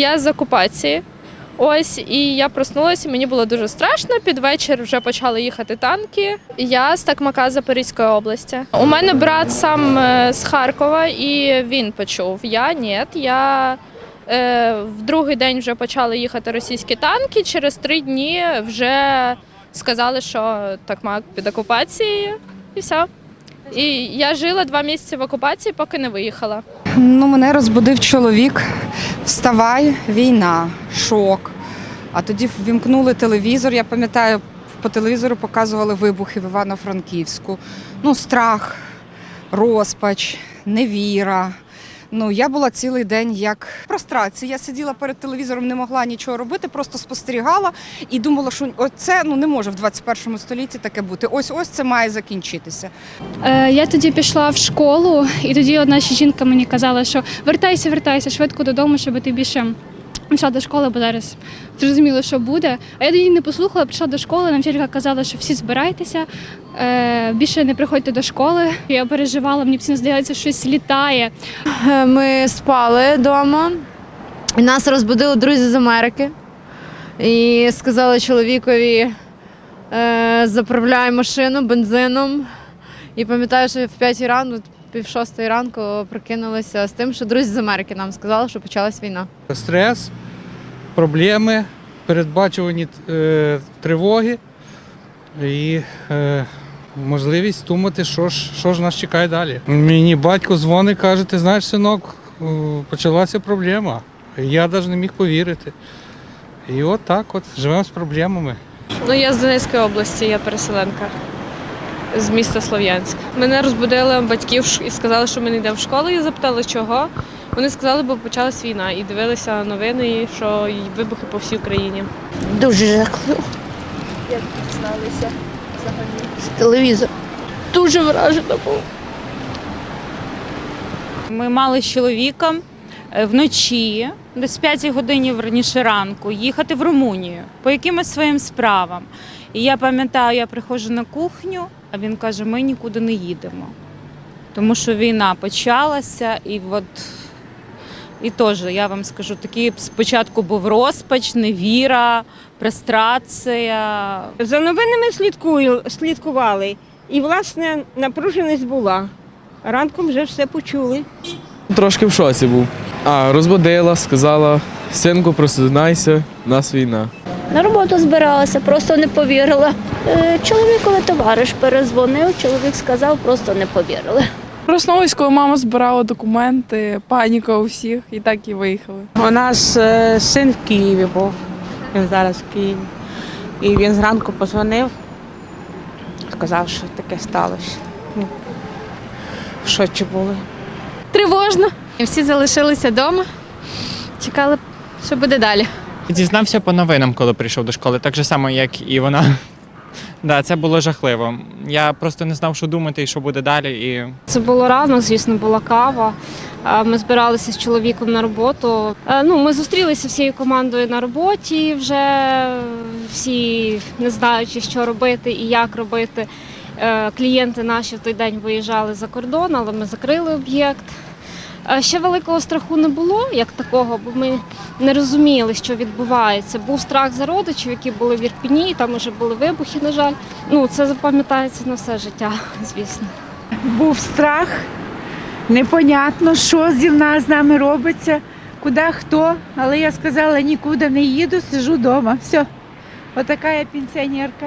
Я з окупації. Ось, і я проснулася, мені було дуже страшно. Під вечір вже почали їхати танки. Я з Такмака Запорізької області. У мене брат сам е, з Харкова, і він почув. Я ні. Я е, в другий день вже почали їхати російські танки. Через три дні вже сказали, що Такмак під окупацією, і все. І я жила два місяці в окупації, поки не виїхала. Ну, мене розбудив чоловік. Вставай, війна, шок. А тоді ввімкнули телевізор. Я пам'ятаю, по телевізору показували вибухи в Івано-Франківську. Ну, страх, розпач, невіра. Ну, я була цілий день як прострація. Я сиділа перед телевізором, не могла нічого робити, просто спостерігала і думала, що оце ну не може в 21 столітті таке бути. Ось ось це має закінчитися. Е, Я тоді пішла в школу, і тоді одна жінка мені казала, що вертайся, вертайся швидко додому, щоб ти більше пішла до школи, бо зараз зрозуміло, що буде. А я тоді не послухала, прийшла до школи. Нам вчителька казала, що всі збирайтеся, е, більше не приходьте до школи. Я переживала, мені постійно здається, що щось літає. Ми спали вдома. І нас розбудили друзі з Америки. І сказали чоловікові, е, заправляй машину бензином. І пам'ятаю, що в 5 ранку, пів шостої ранку прокинулися з тим, що друзі з Америки нам сказали, що почалась війна. Стрес, проблеми, передбачувані е, тривоги і е, можливість думати, що ж, що ж нас чекає далі. Мені батько дзвонить, каже, ти знаєш, синок, почалася проблема. Я навіть не міг повірити. І от так от живемо з проблемами. Ну, я з Донецької області, я переселенка з міста Слов'янськ. Мене розбудили батьків і сказали, що ми не йдемо в школу. Я запитала, чого. Вони сказали, бо почалась війна і дивилися новини, що й вибухи по всій Україні. Дуже жахливо. Як дізналися взагалі? З телевізора. Дуже вражена була. Ми мали з чоловіком е, вночі, десь 5 годині раніше ранку, їхати в Румунію по якимось своїм справам. І я пам'ятаю, я приходжу на кухню, а він каже: ми нікуди не їдемо. Тому що війна почалася, і от і теж я вам скажу, такий спочатку був розпач, невіра, престрація. За новинами слідкую, слідкували. І, власне, напруженість була. Ранком вже все почули. Трошки в шоці був. А, розбудила, сказала, синку, просинайся, у нас війна. На роботу збиралася, просто не повірила. Е, Чоловікові товариш перезвонив, чоловік сказав, просто не повірили. Проснулась, коли мама збирала документи, паніка у всіх, і так і виїхали. У нас е, син в Києві був. Він зараз в Києві. І він зранку позвонив, сказав, що таке сталося. Ну, В шоці були. Тривожно. Всі залишилися вдома, чекали, що буде далі. Дізнався по новинам, коли прийшов до школи, так же само, як і вона. Да, це було жахливо. Я просто не знав, що думати і що буде далі. І Це було рано, звісно, була кава. Ми збиралися з чоловіком на роботу. Ну, ми зустрілися всією командою на роботі. Вже всі не знаючи, що робити і як робити. Е, Клієнти наші в той день виїжджали за кордон, але ми закрили об'єкт. Ще великого страху не було як такого, бо ми не розуміли, що відбувається. Був страх за родичів, які були в Ірпіні, там вже були вибухи, на жаль. Ну, це запам'ятається на все життя, звісно. Був страх, непонятно, що зі нас з нами робиться, куди хто. Але я сказала, нікуди не їду, сижу вдома. Все. Отака я пенсіонерка.